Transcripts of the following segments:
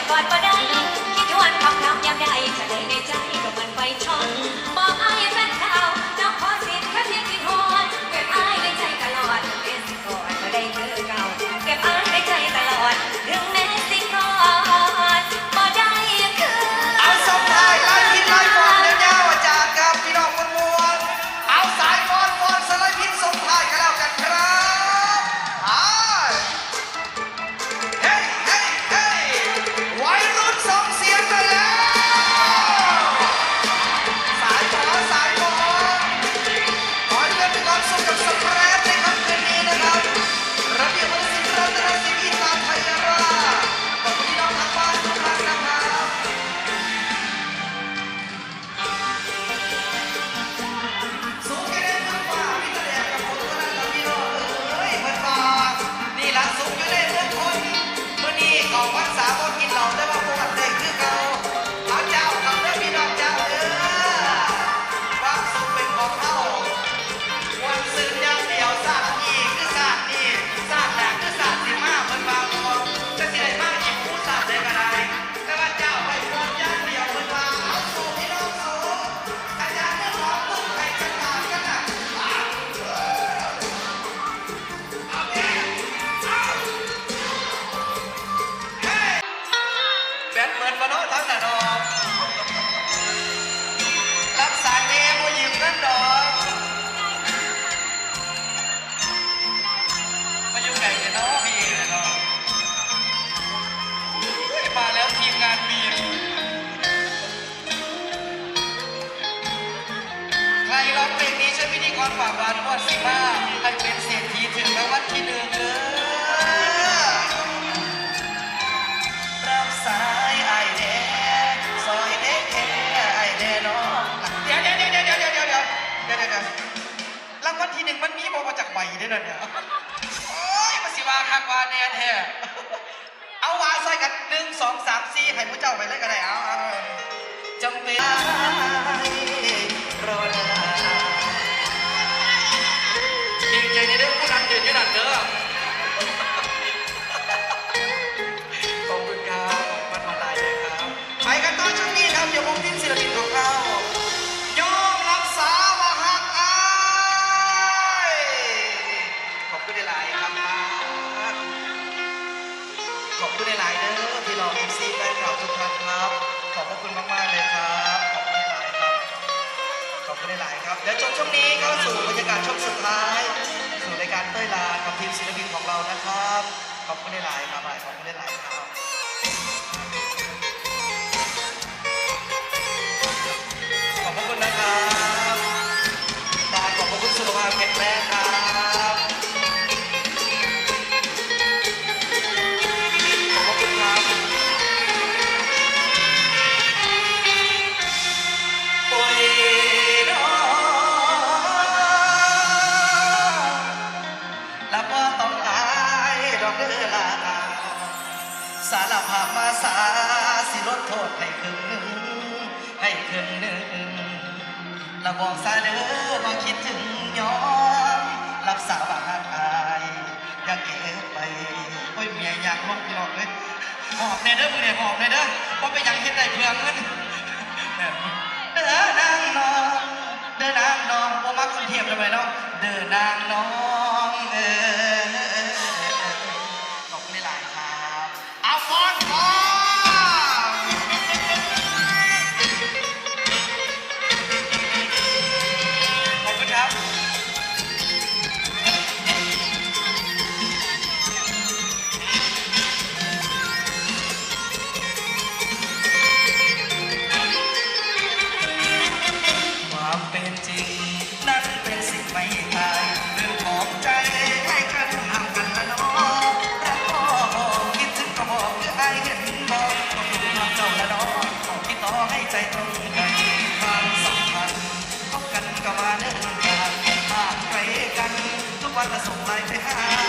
ดก่อนบ่ได้คิดวนคำคำยามใดจะได้ในใจก็มันไปชนบอกไอ้ ไปได้เลยเนี่ยโอ้ยมาสิวาคากวาแน่แท้เอาวาใส่กันหนึ่งสองสามสี่ให้ผู้เจ้าไปเล่นกันได้เอาจังจเป็น ดื้อนางน้อย ใจตรงกันความสัมพันธ์พบกันก็มาเนิ่นนานผ่านไปกัน ทุกวันละส่งไลน์ไปหา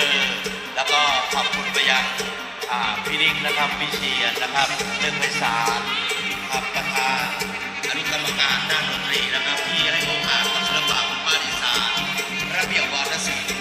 อร์ แล้วก็ขอบคุณไปยังพี่นิกนะครับพี่เชียนนะครับเรื่องไพสารครับประธานอนุกรรมการด้านดนตรีนะครับที่ให้โอกาสกับศิลปะของบ้านอีสานระเบียบวาทศิลป์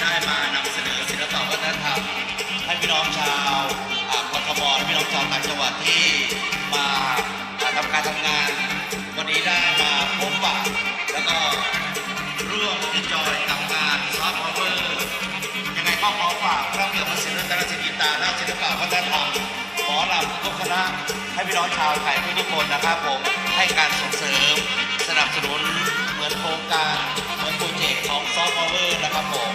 ได้มานำเสนอศิลปะวัฒนธรรมให้พี่น้องชาวกทมพี่น้องชาวต่างจังหวัดที่มาทำการทำงาน วันนี้ได้มาพบปะแล้วก็ร่วมเอ็จอย องชาวไทยทุกคนนะครับผมให้การส่งเสริมสนับสนุนเหมือนโครงการเหมือนโปรเจกต์ของซอฟต์แวร์นะครับผม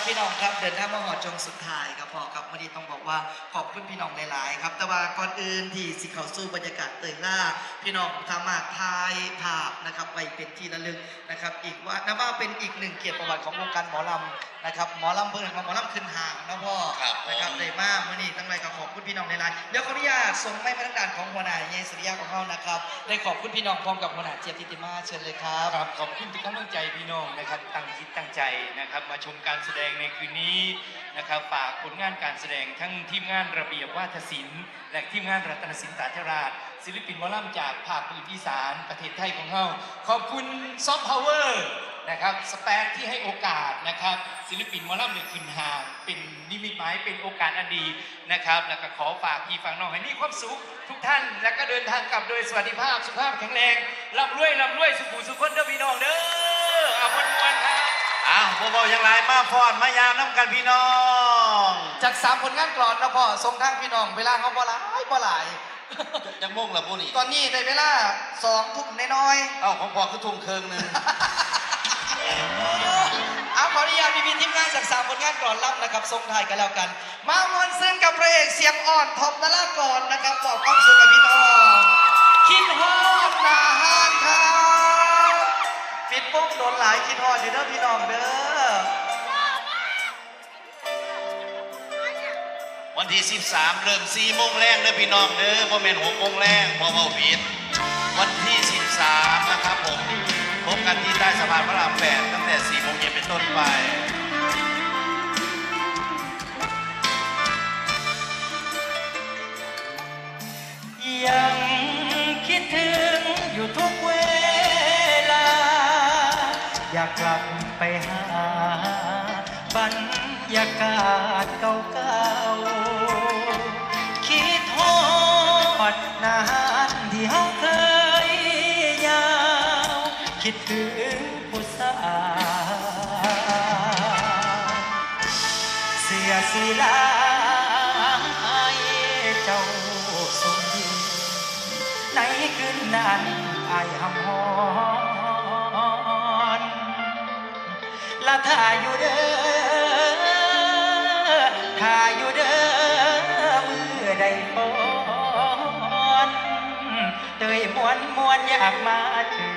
ครับพี่น้องครับเดินทางมาหอดจงสุดท้ายครับพ่อครับวันนี้ต้องบอกว่าขอบคุณพี่น้องหลายๆครับ แต่ว่าก่อนอื่นที่สิเขาสู้บรรยากาศเตยล่า พี่น้องสามารถถ่ายภาพนะครับไปเป็นที่ระลึกนะครับ อีกว่านับว่าเป็นอีกหนึ่งเกียรติประวัติของวงการหมอลำนะครับหมอลำเพิ่งหมอลำขึ้นห่างนะพ่อครับผม นะครับเลยมากมื่อนี้ทั้งไรก็ขอบคุณพี่น้องในไลน์เดี๋ยวขออนุญาตส่งไม้มาทางด้านของหัวหน้าเยสุริยะของเขานะครับได้ขอบคุณพี่น้องพร้อมกับหัวหน้าเจี๊ยบทิติมาเชิญเลยครับ ครับขอบคุณทุกกำลังใจพี่น้องนะครับตั้งจิตตั้งใจนะครับ มาชมการแสดงในคืนนี้นะครับฝากผลงานการแสดงทั้งทีมงานระเบียบวาทศิลป์ และทีมงานรัตนศิลป์ตาธราช ศิลปินหมอลำจากภาคพื้นอีสานประเทศไทยของเราขอบคุณซอฟต์พาวเวอร์นะครับสแปกที่ให้โอกาสนะครับ ศิลปินหมอลำเนี่ยขึ้นหางเป็นนิมิตหมายเป็นโอกาสอันดีนะครับ แล้วก็ขอฝากพี่ฟังน้องให้มีความสุขทุกท่าน แล้วก็เดินทางกลับโดยสวัสดิภาพสุขภาพแข็งแรงร่ำรวยร่ำรวยสุขุสุขคนเด้อพี่น้องเด้อเอาวันวันๆครับ อ้าวบ่เบาอย่างไรมาพอดมายามน้ำกันพี่น้อง จากสามผลงานกรอนนะพ่อส่งทางพี่น้อง เวลาเขาบ่หลายบ่หลายจังม่งละผู้นี่ตอนนี้ได้เวลาสองทุ่มน้อยเอ้าของพอคือทุ่มเคิงหนึงๆเอาขออนุญาตพี่ๆทีมงานจากสามผลงานกรอนรับนะครับส่งถ่ายกันแล้วกัน มามวนซึ้งกับพระเอกเสียงอ่อนท็อปนารากรนะครับบอกความสุขกับพี่น้องคิดฮอดหนาฮานครับปิ ดปุ๊บโดนหลายคิดฮอดเด้อพี่น้องเด้อ วันที่ 13 เริ่ม4โมงแรงเด้อพี่น้องเด้อบ่แม่น6โมงแรงบ่เว้าผิดวันที่ 13 นะครับผมพบกันที่ใต้สะพานพระราม8ตั้งแต่4โมงเย็นเป็นต้นไปยังคิดถึงอยู่ทุกเวลา อยากกลับไปหา บรรยากาศเก่าๆ คิดทอดนานที่เฮาเคยยาว คิดถึงผู้สาวเสียสีลาเจ้าสมดีในคืนนั้นไอายหำหอ ละท่าอยู่เด้อท่าอยู่เด้อมือใดปอนเตยมวนมวนอยากมาเจอ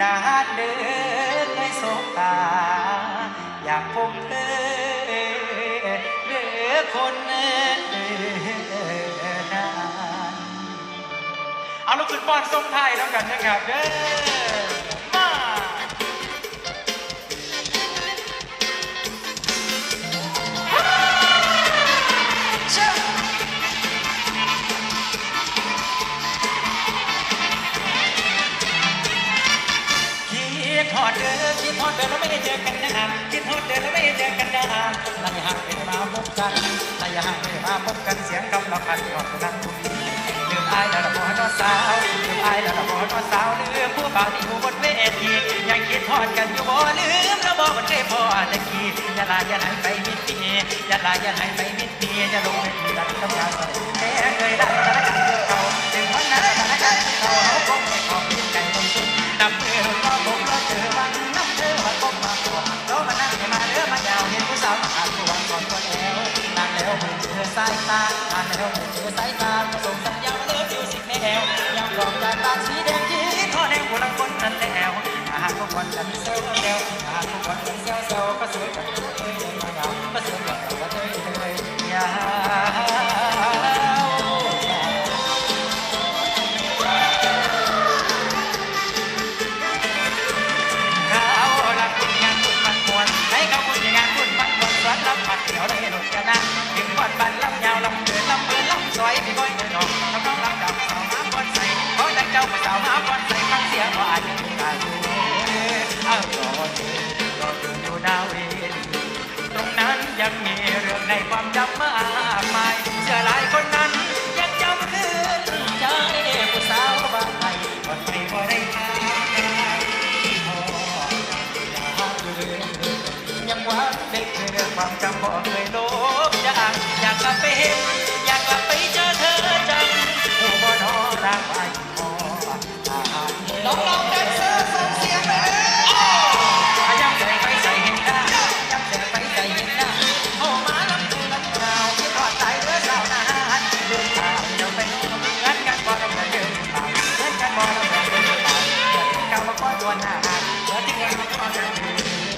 นานเด้อเคยสบตา อยากพบเธอเด้อคนเนานเอาลูกขึ้นบอลทรงไทายแล้วกันนะครับเด้อ อดเดินคิดทอดเดินแล้วไม่ได้เจอกันนานคิดทอดเดินแล้วไม่ได้เจอกันนานลายห่างไปมาพบกันลายห่างไปมาพบกันเสียงกำลังพันหอดนั้นทุกทีลืมอายแล้วละบ่นอสาวลืมอายแล้วละบ่นอสาวลืมผู้บ่าวที่อยู่บนเวทียังคิดทอดกันอยู่บ่ลืมแล้วบ่มันเคยพอตะกี้อย่าลาอย่าหายไปมิดปีอย่าลาอย่าหายไปมิดปีอย่าลงไปทีรักกับยาสดแค่เคยได้ สายตานานแล้วเจอสายตาส่งสัญญาณเลิฟอยู่สิแมวยังรอจากตาสีแดงที่ทอแดงหัวละคนนั้นแล้วอาหารทุกคนฉันเซลล์แล้วอาหารทุกคนฉันเซลล์เซลล์ก็สวยกันเอ้ยเลยมาเหงาก็สวย บันลำยาวลำเดินลำเบินลำซอยพี่ก้อยเดินออกทำน้องลำดับสาวมาบอนใส่ขอแต่เจ้ามาสาวมาบอนใส่ฟังเสียงว่าอาจจะมีการดูเอ้ารอดูรอดูอยู่ดาวเวตรงนั้นยังมีเรื่องในความจำมา What do you going to do that.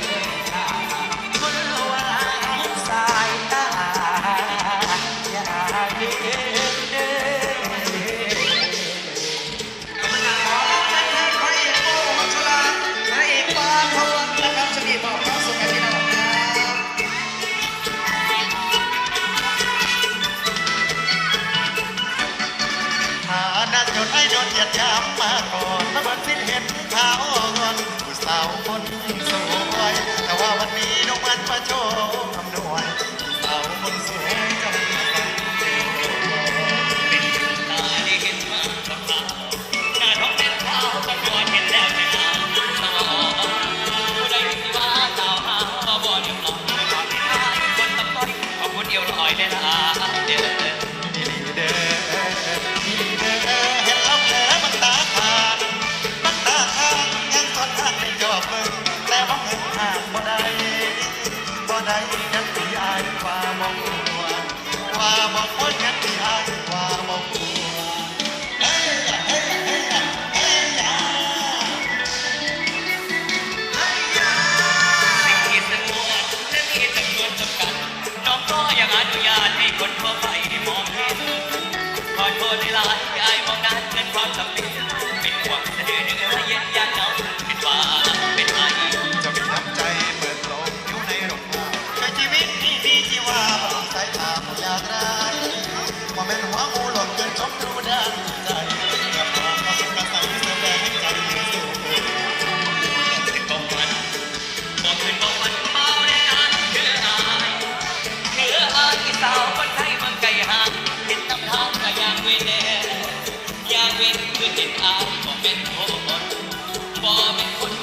ออย่างอนุญาตให้คนทั่วไปมองเห็นขอโทษในลายอายมองนั้นเกินความจำเป็น บ่เป็นคนบ่เป็นคน